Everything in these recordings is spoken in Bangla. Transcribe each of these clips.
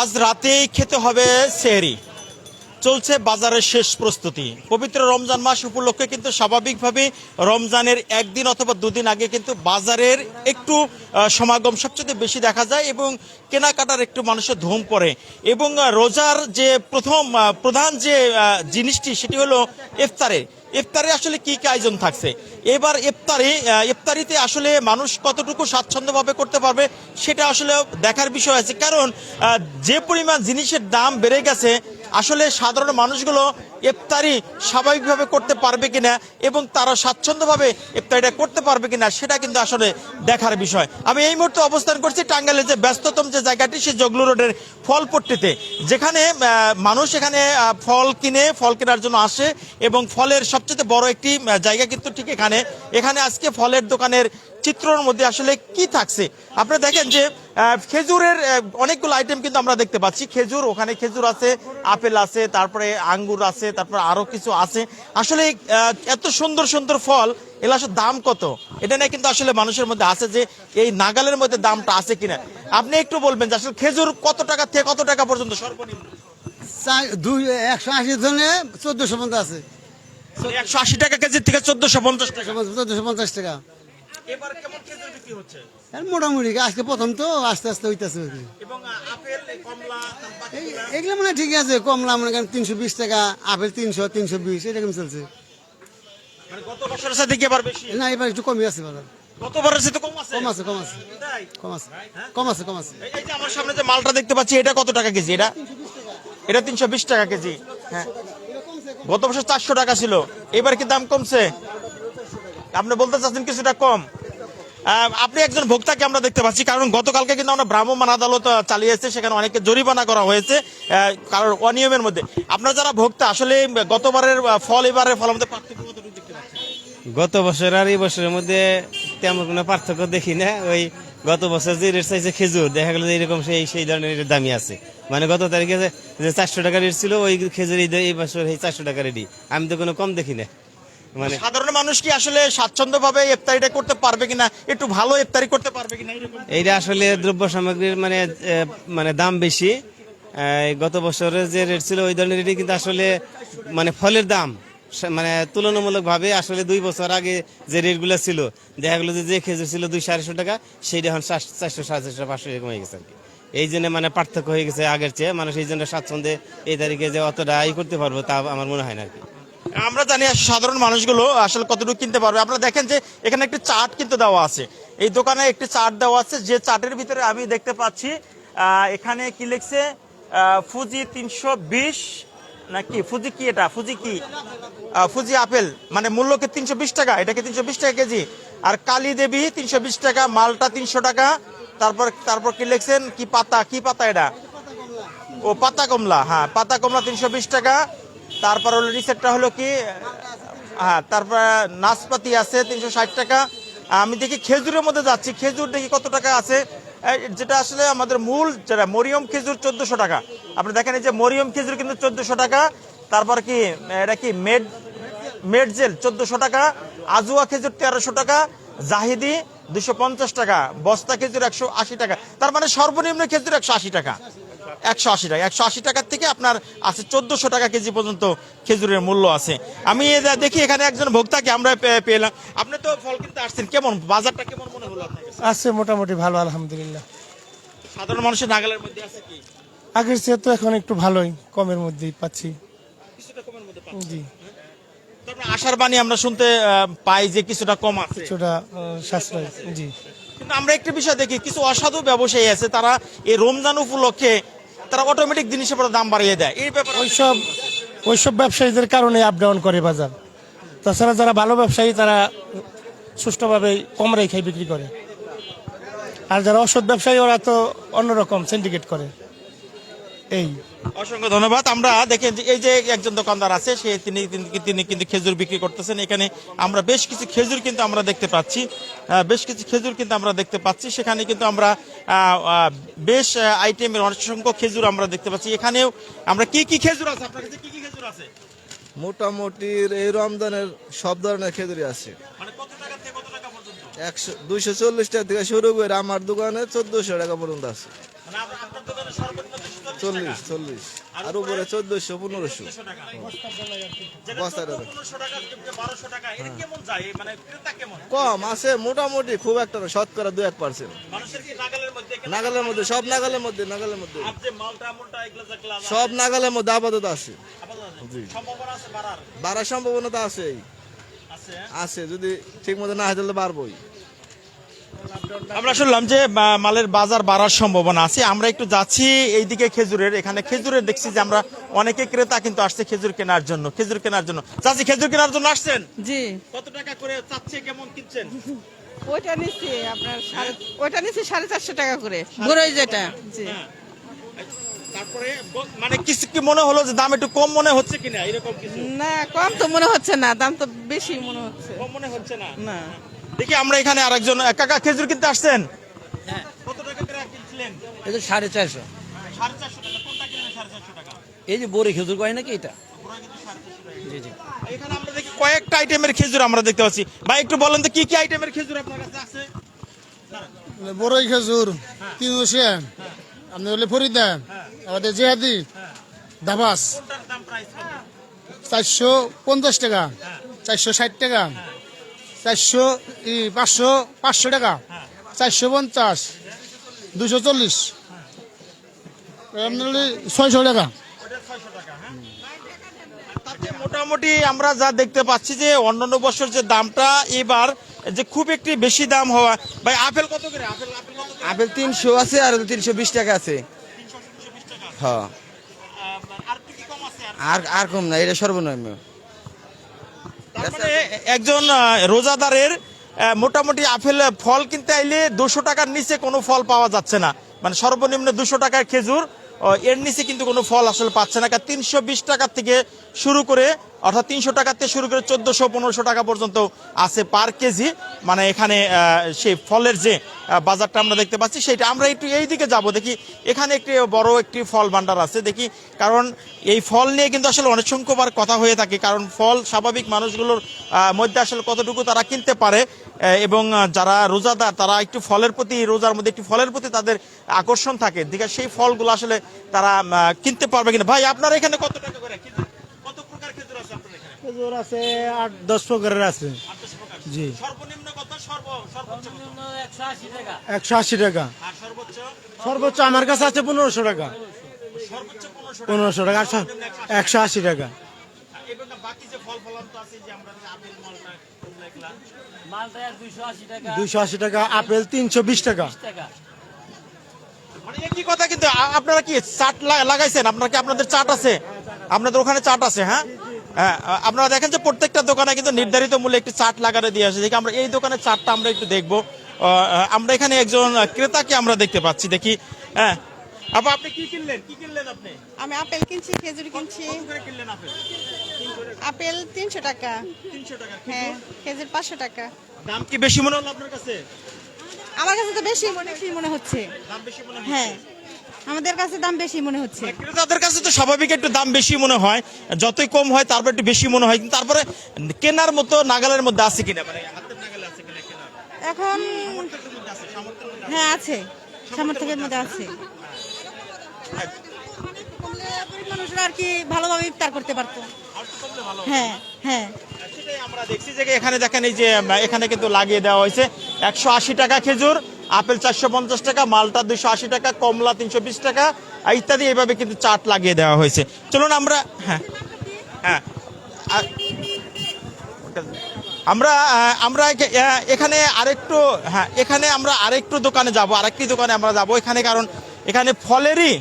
আজ রাতেই খেতে হবে সেহরি। চলছে বাজারের শেষ প্রস্তুতি। পবিত্র রমজান মাস উপলক্ষে কিন্তু স্বাভাবিকভাবে রমজানের একদিন অথবা দুদিন আগে কিন্তু বাজারের একটু সমাগম সবচেয়ে বেশি দেখা যায় এবং কেনাকাটার একটু মানুষের ধুম পড়ে। এবং রোজার যে প্রথম প্রধান যে জিনিসটি সেটি হলো ইফতারে। ইফতারে আসলে কি কি আয়োজন থাকছে? এবার ইফতারে ইফতারিতে আসলে মানুষ কতটুকু স্বাচ্ছন্দ্যভাবে করতে পারবে সেটা আসলে দেখার বিষয় আছে। কারণ যে পরিমাণ জিনিসের দাম বেড়ে গেছে আসলে সাধারণ মানুষগুলো ইফতারি স্বাভাবিকভাবে করতে পারবে কিনা এবং তারা স্বাচ্ছন্দ্যভাবে ইফতারিটা করতে পারবে কিনা সেটা কিন্তু আসলে দেখার বিষয়। আমি এই মুহূর্তে অবস্থান করছি টাঙ্গাইলের যে ব্যস্ততম যে জায়গাটি, সেই জগলু রোডের ফলপট্টিতে। যেখানে মানুষ এখানে ফল কিনে, ফল কেনার জন্য আসে এবং ফলের সবচেয়ে বড় একটি জায়গা কিন্তু ঠিক এখানে। এখানে আজকে ফলের দোকানের চিত্রর মধ্যে আসলে কি থাকছে? আপনারা দেখেন যে খেজুরের অনেকগুলো আইটেম কিন্তু আমরা দেখতে পাচ্ছি। খেজুর, ওখানে খেজুর আছে, আপেল আছে, তারপরে আঙ্গুর আছে তারপরে আরও কিছু আছে। আসলে এত সুন্দর সুন্দর ফল এগুলো আসলে দাম কত? এটা নিয়ে কিন্তু আসলে মানুষের মধ্যে আছে যে এই নাগালের মধ্যে দামটা আছে কিনা। আপনি একটু বলবেন যে আসলে খেজুর কত টাকা থেকে কত টাকা পর্যন্ত সর্বনিম্ন? দুই একশো আশি জনে চোদ্দশো পঞ্চাশ আছে। একশো আশি টাকা কেজি থেকে চোদ্দশো পঞ্চাশ টাকা। চোদ্দশো পঞ্চাশ টাকা। এবার কেমন খেজুর বিক্রি হচ্ছে? আর মোটামুটি আজকে প্রথম তো আস্তে আস্তে হইতেছে এবং আপেল কমলা এই- এগুলো মানে ঠিক আছে কমলা মনে করেন তিনশো বিশ টাকা আপেল তিনশো তিনশো বিশ এরকম চলছে। মানে গত বছরের সাথে কি বেশি? না এবার একটু কমই আছে বাজার। গতবারের কম আছে? কম আছে কম আছে। কম আছে কম আছে কম আছে। এই যে আমার সামনে যে মালটা দেখতে পাচ্ছি এটা কত টাকা কেজি? এটা? এটা তিনশো বিশ টাকা কেজি। হ্যাঁ। গত বছর চারশো টাকা ছিল এবার কি দাম কমছে? আপনি বলতে চাচ্ছেন কিছুটা কম? আপনি একজন ভোক্তাকে আমরা দেখতে পাচ্ছি, কারণ গতকালকে কিন্তু আমরা ভ্রাম্যমাণ আদালত চালিয়েছে সেখানে অনেকে জরিমানা করা হয়েছে কারণ অনিয়মের মধ্যে। আপনার যারা ভোক্তা, আসলে গতবারের ফল এবারের ফলের মধ্যে পার্থক্য গত বছর আর এই বছরের মধ্যে তেমন কোনো পার্থক্য দেখি না। ওই গত বছর যে রেট চাইছে খেজুর, দেখা গেল এরকম সেই সেই ধরনের রেটের দামি আছে। মানে গত তারিখে যে- চারশো টাকা রেট ছিল, ওই খেজুর এই বছর এই চারশো টাকা রেটই আমি তো কোনো কম দেখি না। মানে সাধারণ মানুষ কি আসলে স্বাচ্ছন্দ্যভাবে ইফতারিটা করতে পারবে কিনা? একটু ভালো ইফতারি করতে পারবে কিনা এইটা আসলে দ্রব্য সামগ্রীর মানে মানে দাম বেশি। গত বছরের যে রেট ছিল ওই ধরনের রেটই কিন্তু আসলে মানে ফলের দাম। মানে তুলনামূলক ভাবে আসলে দুই বছর আগে যে রেটগুলো ছিল দেখা গেলো যে যে খেজুর ছিল দুই আড়াইশো টাকা সেইটা এখন চারশো সাড়ে চারশো পাঁচশো এরকম হয়ে গেছে আর কি। এই জন্য মানে পার্থক্য হয়ে গেছে আগের চেয়ে। মানুষ এই জন্য স্বাচ্ছন্দ্যে এই তারিখে যে অতটা ই করতে পারব তা আমার মনে হয় না আর কি। আমরা জানি সাধারণ মানুষগুলো আসলে কতটুকু কিনতে পারবে। আপনারা দেখেন যে এখানে একটি চার্ট কিন্তু দেওয়া আছে। এই দোকানে একটি চার্ট দেওয়া আছে, যে চার্টের ভিতরে আমি দেখতে পাচ্ছি এখানে কি লিখছে ফুজি তিনশো বিশ নাকি ফুজি কি এটা? ফুজি কি? ফুজি আপেল মানে মূল্যকে তিনশো বিশ টাকা, এটাকে তিনশো বিশ টাকা কেজি। আর কালী দেবী তিনশো বিশ টাকা, মালটা তিনশো টাকা। তারপর তারপর কি লিখছেন, কি পাতা কি পাতা এটা? ও, পাতা কমলা হ্যাঁ পাতা কমলা তিনশো বিশ টাকা। তারপর হলো রিসেটটা হলো কি? হ্যাঁ তারপর নাশপাতি আছে তিনশো ষাট টাকা। আমি দেখি খেজুরের মধ্যে যাচ্ছি। খেজুর দেখি কত টাকা আছে? যেটা আসলে আমাদের মূল যেটা, মরিয়ম খেজুর চোদ্দশো টাকা। আপনি দেখেন এই যে মরিয়ম খেজুর কিন্তু চোদ্দশো টাকা। তারপর কি, এটা কি, মেড মেডজেল চোদ্দশো টাকা। আজুয়া খেজুর তেরোশো টাকা। জাহিদি দুশো পঞ্চাশ টাকা। বস্তা খেজুর একশো আশি টাকা। তার মানে সর্বনিম্ন খেজুর একশো আশি টাকা। একশো আশি টাকা। একশো আশি টাকার থেকে আপনার আছে চোদ্দশো টাকা কেজি পর্যন্ত খেজুরের মূল্য আছে। আমি দেখি এখানে একজন ভোক্তাকে আমরা পেলাম। আপনি তো ফল কিনতে আসছেন কেমন? বাজারটা কেমন মনে হলো আছে মোটামুটি ভালো আলহামদুলিল্লাহ। সাধারণ মানুষের নাগালের মধ্যে আছে কি? আগের চেয়ে তো এখন একটু ভালোই কমের মধ্যেই পাচ্ছি। জি। তারপরে আশার বাণী আমরা শুনতে পাই যে কিছুটা কম আছে। কিছুটা সাশ্রয় জি। কিন্তু আমরা একটি বিষয় দেখি কিছু অসাধু ব্যবসায়ী আছে তারা এই রমজান উপলক্ষে তারা অটোমেটিক জিনিসের পরে দাম বাড়িয়ে দেয়। এই ব্যাপারে ওইসব ওইসব ব্যবসায়ীদের কারণে আপ ডাউন করে বাজার। তাছাড়া যারা ভালো ব্যবসায়ী, তারা সুষ্ঠুভাবে কম রেখায় বিক্রি করে। আর যারা অসৎ ব্যবসায়ী, ওরা তো অন্যরকম সিন্ডিকেট করে। এই। অসংখ্য ধন্যবাদ। আমরা দেখেন যে এই যে একজন দোকানদার আছে সে তিনি তিনি- কিন্তু খেজুর বিক্রি করতেছেন। এখানে আমরা বেশ কিছু খেজুর কিন্তু আমরা দেখতে পাচ্ছি। বেশ কিছু খেজুর কিন্তু আমরা দেখতে পাচ্ছি। সেখানে কিন্তু আমরা বেশ আইটেমের অসংখ্য খেজুর আমরা দেখতে পাচ্ছি। এখানেও আমরা কি কি খেজুর আছে? আপনার কাছে কি কি খেজুর আছে? মোটামুটি এই রমজানের সব ধরনের খেজুরি আছে। মানে একশো দুইশো চল্লিশ টাকা থেকে শুরু করে আমার দোকানে চোদ্দশো টাকা পর্যন্ত আছে। মানে আপ- আপনার দোকানে সর্বনিম্ন 240 চল্লিশ চল্লিশ আর উপরে চোদ্দশো পনেরোশো 200 টাকা। যেটা বস্তা 14, টাকা। 1500 টাকা, 1200 টাকা, এটা কেমন যায়? মানে? কম আছে মোটামুটি খুব একটা না, শতকরা দু এক পার্সেন্ট নাগালের মধ্যে কেনা- নাগালের মধ্যে সব নাগালের মধ্যে নাগালের মধ্যে সব নাগালের মধ্যে আপাতত আছে জি। বাড়ার? বাড়ার সম্ভাবনা তো আছেই আছে, হ্যাঁ? আছে যদি ঠিক মতো না হয় তাহলে বাড়বই আমরা শুনলাম যে মালের বাজার বাড়ার সম্ভাবনা আছে। আমরা একটু যাচ্ছি এইদিকে খেজুরের। এখানে খেজুরের দেখছি যে আমরা অনেকে ক্রেতা কিন্তু আসছে খেজুর কেনার জন্য খেজুর কেনার জন্য। চাচি খেজুর কেনার জন্য আসছেন? জি। কত টাকা করে চাচ্ছে কেমন কিনছেন? ওইটা নিচ্ছি আপনার সাড়ে ওইটা নিচ্ছি সাড়ে চারশো টাকা করে। বড়ই যেটা। জি। হ্যাঁ। তারপরে মানে কিছু কি মনে হলো যে দাম একটু কম মনে হচ্ছে কিনা? এরকম কিছু? না কম তো মনে হচ্ছে না দাম তো বেশি মনে হচ্ছে। কম মনে হচ্ছে না? না। দেখি আমরা এখানে আরেকজন কাকা খেজুর কিনতে আসছেন? কত টাকা করে কিনছিলেন? এটা সাড়ে চারশো। সাড়ে চারশো টাকা কোনটা কিনলেন সাড়ে চারশো টাকা? এই যে বড়ি খেজুর কয় নাকি এটা? জি জি। এখানে আমরা দেখি কয়েকটা আইটেমের খেজুর আমরা দেখতে পাচ্ছি। ভাই একটু বলেন তো কি কি আইটেমের খেজুর আপনার কাছে আছে? বড়ই খেজুর তিন আপনি হলে ফরিদা আমাদের জেহাদি দাবাস। কোনটার দাম প্রাইস কত? চারশো পঞ্চাশ টাকা চারশো ষাট টাকা। চারশো পাঁচশো পাঁচশো টাকা। চারশো পঞ্চাশ দুশো চল্লিশ। ছয়শো টাকা। মোটামুটি আমরা যা দেখতে পাচ্ছি যে অন্যান্য বছর যে দামটা এবার যে খুব একটি বেশি দাম হওয়া ভাই আপেল কত করে? আপেল আপেল তিনশো আছে আর তিনশো বিশ টাকা আছে। হ্যাঁ। আর কম আছে? আর? কম না এটা সর্বনিম্ন। মানে একজন রোজাদারের মোটামুটি আপেল ফল কিনতে আইলে দুশো টাকার নিচে কোনো ফল পাওয়া যাচ্ছে না। মানে সর্বনিম্ন দুশো টাকার খেজুর এর নিচে কিন্তু কোনো ফল আসলে পাচ্ছে না। কারণ তিনশো টাকার থেকে শুরু করে অর্থাৎ তিনশো টাকার থেকে শুরু করে চোদ্দশো, পনেরোশো টাকা পর্যন্ত আছে পার কেজি। মানে এখানে সেই ফলের যে বাজারটা আমরা দেখতে পাচ্ছি সেটা আমরা একটু এই দিকে যাব। দেখি, এখানে একটি বড় একটি ফল ভান্ডার আছে। দেখি, কারণ এই ফল নিয়ে কিন্তু আসলে অনেক সংখ্যবার কথা হয়ে থাকে, কারণ ফল স্বাভাবিক মানুষগুলোর মধ্যে আসলে কতটুকু তারা কিনতে পারে এবং যারা রোজাদার, তারা একটু ফলের প্রতি, রোজার মধ্যে একটু ফলের প্রতি তাদের আকর্ষণ থাকে। দিকে সেই ফলগুলো আসলে তারা কিনতে পারবে কিনা। ভাই, আপনার এখানে কত টাকা করে খেজুর? কত প্রকার খেজুর আছে খেজুর আছে আট দশ প্রকারের আছে। জি। সর্বনিম্ন কত? সর্ব সর্বোচ্চ কত? একশো আশি টাকা। সর্বোচ্চ? সর্বোচ্চ আমার কাছে আছে পনেরোশো টাকা। পনেরোশো টাকা। একশো আশি টাকা। এবং বাকি যে ফল ফলান তো আছে যে আমরা যে আপেল মালটা কমলা এগুলা দুইশো আশি টাকা। আপেল তিনশো বিশ টাকা। মানে একই কথা কিন্তু আপনারা কি চাট লাগাইছেন? আপনারা কি আপনাদের চাট আছে? আপনাদের ওখানে চাট আছে হ্যাঁ? হ্যাঁ আপনারা দেখেন যে প্রত্যেকটা দোকানে কিন্তু নির্ধারিত মূল্যে একটি চাট লাগানো দিয়ে আসে। দেখি আমরা এই দোকানের চাটটা আমরা একটু দেখব। আমরা এখানে একজন ক্রেতাকে আমরা দেখতে পাচ্ছি। দেখি হ্যাঁ। আপা আপনি কি কিনলেন? কি কিনলেন আপনি? আমি আপেল কিনছি খেজুর কিনছি। করে কিনলেন আপেল? টাকা। তিনশো টাকা হ্যাঁ খেজুর টাকা। দাম কি বেশি মনে হলো আপনার কাছে? আমার কাছে তো বেশি মনে বেশি মনে হচ্ছে। দাম বেশি মনে হ্যাঁ। আমাদের কাছে দাম বেশি মনে হচ্ছে। ক্রেতাদের কাছে তো স্বাভাবিক একটু দাম বেশি মনে হয়। যতই কম হয় তারপর একটু বেশি মনে হয়। কিন্তু তারপরে কেনার মতো নাগালের মধ্যে আছে কিনা? মানে হাতের নাগালে আছে কিনা এখন সামর্থ্যের মধ্যে আছে, সামর্থ্যের মধ্যে আছে। হ্যাঁ আছে। সামর্থ্যের মধ্যে আছে। মানুষরা আর কি ভালোভাবে ইফতার করতে পারতো। আর একটু কমলে ভালো হ্যাঁ হ্যাঁ। আমরা দেখছি যে এখানে দেখেন এই যে এখানে কিন্তু লাগিয়ে দেওয়া হয়েছে। একশো আশি টাকা খেজুর আপেল চারশো পঞ্চাশ টাকা, মালটা দুশো আশি টাকা, কমলা তিনশো বিশ টাকা ইত্যাদি এইভাবে কিন্তু চাট লাগিয়ে দেওয়া হয়েছে। চলুন আমরা হ্যাঁ হ্যাঁ আমরা আমরা এখানে আরেকটু হ্যাঁ এখানে আমরা আরেকটু দোকানে যাব, আরেকটি দোকানে আমরা যাব। এখানে কারণ, এখানে ফলেরই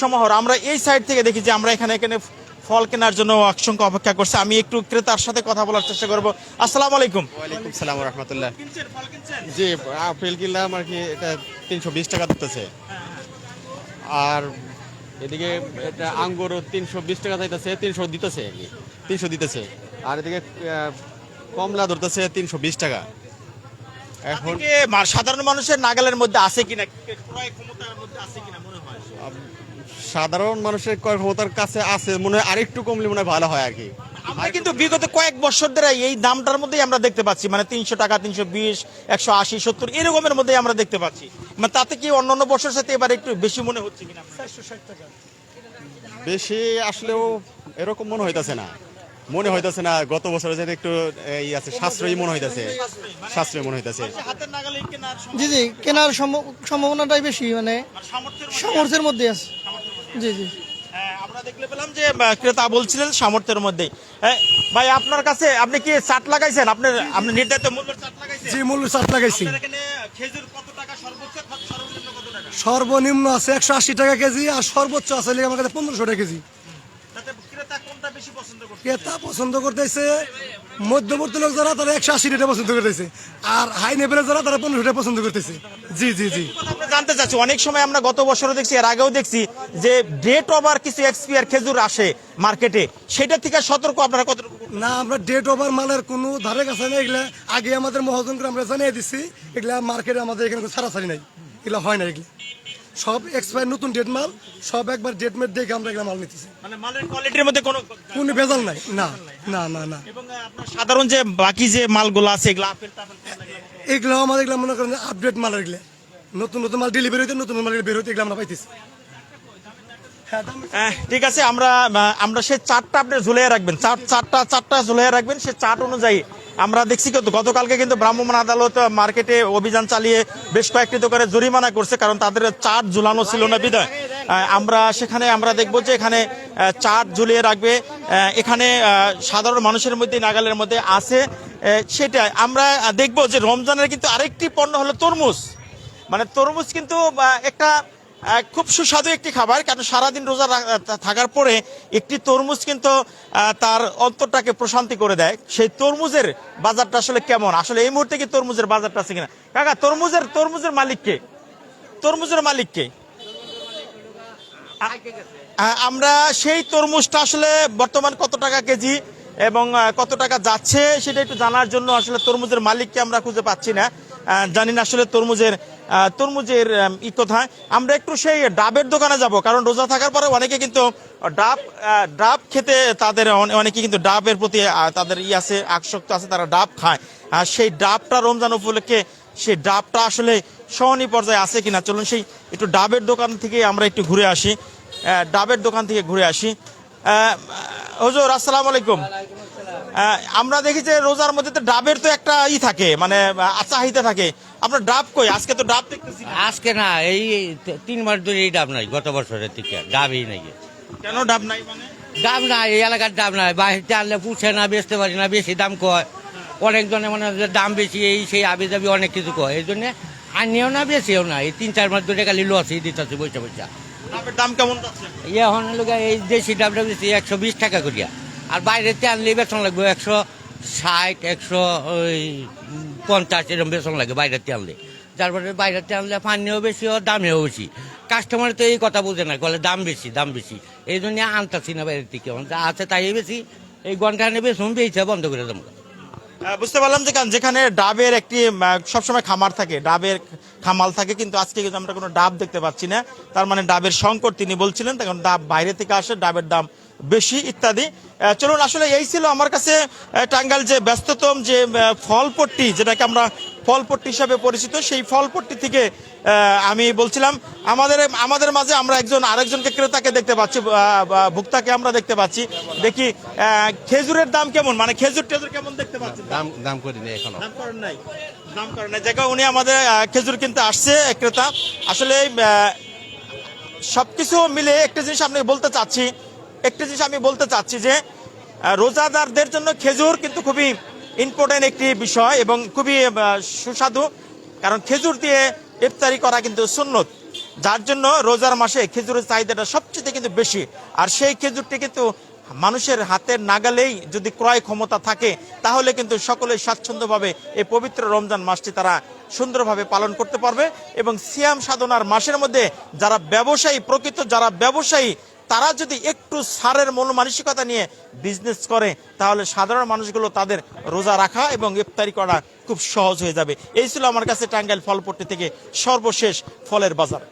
সমাহার। আমরা এই সাইড থেকে দেখি যে আমরা এখানে এখানে ফল কেনার জন্য অসংখ্য অপেক্ষা করছে। আমি একটু ক্রেতার সাথে কথা বলার চেষ্টা করব। আসসালামু আলাইকুম। ওয়ালাইকুম সালাম রহমতুল্লাহ। জি আপেল কিনলাম আর কি এটা তিনশো বিশ টাকা দিতেছে আর এদিকে এটা আঙ্গুর তিনশো বিশ টাকা চাইতেছে তিনশো দিতেছে তিনশো দিতেছে। আর এদিকে কমলা ধরতেছে তিনশো বিশ টাকা। এখন এখন সাধারণ মানুষের নাগালের মধ্যে আছে কিনা? ক্রয় ক্ষমতার মধ্যে আছে কিনা মনে হয়? সাধারণ মানুষের ক্রয় ক্ষমতার কাছে আছে মনে হয় আরেকটু কমলে মনে হয় ভালো হয় আর কি। আমরা কিন্তু বিগত কয়েক বছর ধরে এই দামটার মধ্যেই আমরা দেখতে পাচ্ছি মানে তিনশো টাকা তিনশো বিশ একশো আশি সত্তর এরকমের মধ্যেই আমরা দেখতে পাচ্ছি। মানে তাতে কি অন্যান্য বছরের সাথে এবার একটু বেশি মনে হচ্ছে কিনা? বেশি আসলেও এরকম মনে হইতাছে না। মনে হইতাছে না গত বছরে যেটা একটু এই আছে সাশ্রয়ী মনে হইতাছে। সাশ্রয়ী মনে হইতাছে। জি জি কেনার সম্ভ- সম্ভাবনাটাই বেশি মানে সামর্থ্যের মধ্যে আছে। জি জি। হ্যাঁ, আমরা দেখলে পেলাম যে ক্রেতা বলছিলেন সামর্থ্যের মধ্যে ভাই আপনার কাছে আপনি কি চাট লাগাইছেন? আপনার আপনি নির্ধারিত মূল্যের চাট লাগাইছেন? জি মূল্য চাট লাগাইছি। খেজুর কত টাকা? সর্বোচ্চ সর্বনিম্ন কত টাকা? সর্বনিম্ন আছে একশো আশি টাকা কেজি আর সর্বোচ্চ আছে লেগে আমার কাছে পনেরোশো টাকা কেজি। ক্রেতা পছন্দ করছে ক্রেতা পছন্দ করতেছে মধ্যবর্তী লোক যারা তারা একশো আশি টাকা পছন্দ করতেছে আর হাই লেভেলের যারা তারা পনেরোশো টাকা পছন্দ করতেছে। জি জি জি। জানতে চাচ্ছি অনেক সময় আমরা গত বছরও দেখছি এর আগেও দেখছি যে ডেট ওভার কিছু এক্সপিয়ার খেজুর আসে মার্কেটে সেটা থেকে সতর্ক আপনারা কতটুকু না আমরা ডেট ওভার মালের কোনো ধারে কাছে নেই এগুলা আগে আমাদের মহাজনকে আমরা জানিয়ে দিচ্ছি এগুলা মার্কেটে আমাদের এখানে ছাড়াছাড়ি নাই এগুলা হয় না এগুলা। সব এক্সপায়ার নতুন ডেট মাল সব একবার ডেট মেট দেখে আমরা এগুলা মাল নিতেছি। মানে মালের কোয়ালিটির মধ্যে কোনো কোনো ভেজাল নাই না না না না। এবং সাধারণ যে বাকি যে মালগুলো আছে এগুলো আপেল টাপেল এগুলো? এগুলো আমাদের এগুলা মনে করেন আপডেট মাল এগুলা। নতুন নতুন মাল ডেলিভারি হইতে, নতুন মাল বের হইতে, এগুলো আমরা পাইতেছি। হ্যাঁ ঠিক আছে, আমরা আমরা সেই চারটা আপনি ঝুলিয়ে রাখবেন। চার, চারটা চারটা ঝুলিয়ে রাখবেন, সে চার্ট অনুযায়ী। আমরা দেখছি কিন্তু গতকালকে কিন্তু ভ্রাম্যমাণ আদালত মার্কেটে অভিযান চালিয়ে বেশ কয়েকটি দোকানে জরিমানা করছে, কারণ তাদের চার্ট ঝুলানো ছিল না বিদায় আমরা সেখানে, আমরা দেখব যে এখানে চার্ট ঝুলিয়ে রাখবে। এখানে সাধারণ মানুষের মধ্যে, নাগালের মধ্যে আছে সেটা আমরা দেখব যে রমজানের কিন্তু আরেকটি পণ্য হলো তরমুজ। মানে তরমুজ কিন্তু একটা খুব সুস্বাদু একটি খাবার, কারণ সারাদিন রোজা থাকার পরে একটি তরমুজ কিন্তু তার অন্তরটাকে প্রশান্তি করে দেয়। সেই তরমুজের বাজারটা আসলে কেমন? আসলে এই মুহূর্তে কি তরমুজের বাজারটা আছে কিনা? কাকা, তরমুজের তরমুজের মালিককে তরমুজের মালিককে আমরা সেই তরমুজটা আসলে বর্তমান কত টাকা কেজি এবং কত টাকা যাচ্ছে, সেটা একটু জানার জন্য আসলে তরমুজের মালিককে আমরা খুঁজে পাচ্ছি না। জানি না আসলে তরমুজের তরমুজের আম, ই কোথায় আমরা একটু সেই ডাবের দোকানে যাব কারণ রোজা থাকার পরে অনেকে কিন্তু ডাব ডাব খেতে তাদের অনে- অনেকে কিন্তু ডাবের প্রতি তাদের ই আছে আসক্ত আছে তারা ডাব খায়। আর সেই ডাবটা রমজান উপলক্ষে সেই ডাবটা আসলে সহনী পর্যায়ে আছে কিনা চলুন সেই একটু ডাবের দোকান থেকে আমরা একটু ঘুরে আসি। ডাবের দোকান থেকে ঘুরে আসি। হুজুর আসসালামু আলাইকুম। আমরা দেখি যে রোজার মধ্যে তো ডাবের তো একটা ই থাকে মানে চাহিদা থাকে। আপনার ডাব কই? আজকে তো ডাব দেখতেছি না। আজকে না এই তিন মাস ধরে এই ডাব নাই গত বছরের থেকে। ডাবই নাই কেন ডাব নাই মানে? ডাব নাই এই এলাকার ডাব নাই। বাইরে আনলে পুষে না বেচতে পারি না বেশি দাম কয়। অনেকজনে মানে যে দাম বেশি এই সেই আবি দাবি অনেক কিছু কয়। এই জন্য আনিও না বেশিও না। এই তিন চার মাস ধরে খালি লসই দিতেছে বৈশা বৈশা ডাবের দাম কেমন যাচ্ছে? ইয়ে এখন লোক এই দেশি ডাবটা বেশি একশো বিশ টাকা করিয়া। আর বাইরেতে আনলে বেতন লাগবে একশো ষাট একশো ওই পঞ্চাশ এরকম বেতন লাগে বাইরেতে আনলে তারপরে বাইরেতে আনলে পানিও বেশি ও দামেও বেশি। কাস্টমার তো এই কথা বুঝে না বলে দাম বেশি দাম বেশি। এই জন্য আনতাছি না বাইরের থেকে আছে তাই বেশি। এই ঘণ্টা বেশি বেচা বন্ধ করে দেবো। বুঝতে পারলাম যে যেখানে ডাবের একটি সবসময় খামার থাকে, ডাবের খামাল থাকে, কিন্তু আজকে কিন্তু আমরা কোনো ডাব দেখতে পাচ্ছি না। তার মানে ডাবের সংকট তিনি বলছিলেন তখন ডাব বাইরে থেকে আসে, ডাবের দাম বেশি ইত্যাদি। চলুন আসলে এই ছিল আমার কাছে টাঙ্গাল যে ব্যস্ততম যে ফলপট্টি যেটাকে আমরা ফলপট্টি হিসাবে পরিচিত সেই ফলপট্টি থেকে আমি বলছিলাম আমাদের আমাদের মাঝে আমরা একজন আরেকজনকে ক্রেতাকে দেখতে পাচ্ছি ভোক্তাকে আমরা দেখতে পাচ্ছি। দেখি খেজুরের দাম কেমন? মানে খেজুর টেজুর কেমন দেখতে পাচ্ছি দাম দাম করিনি এখনও। দাম করেন নাই দাম করেন নাই। জায়গা উনি আমাদের খেজুর কিনতে আসছে ক্রেতা। আসলে সবকিছু মিলে একটা জিনিস আপনি বলতে চাচ্ছি একটা জিনিস আমি বলতে চাচ্ছি যে রোজাদারদের জন্য খেজুর কিন্তু খুবই ইম্পর্টেন্ট একটি বিষয় এবং খুবই সুস্বাদু। কারণ খেজুর দিয়ে ইফতারি করা কিন্তু সুন্নত। যার জন্য রোজার মাসে খেজুরের চাহিদাটা সবচেয়ে কিন্তু বেশি। আর সেই খেজুরটি কিন্তু মানুষের হাতের নাগালেই যদি ক্রয় ক্ষমতা থাকে, তাহলে কিন্তু সকলে স্বাচ্ছন্দ্যভাবে এই পবিত্র রমজান মাসটি তারা সুন্দরভাবে পালন করতে পারবে। এবং সিয়াম সাধনার মাসের মধ্যে যারা ব্যবসায়ী, প্রকৃত যারা ব্যবসায়ী তারা যদি একটু সারের মন মানসিকতা নিয়ে বিজনেস করে, তাহলে সাধারণ মানুষগুলো তাদের রোজা রাখা এবং ইফতারি করা খুব সহজ হয়ে যাবে। এই ছিল আমার কাছে টাঙ্গাইল ফলপট্টি থেকে সর্বশেষ ফলের বাজার।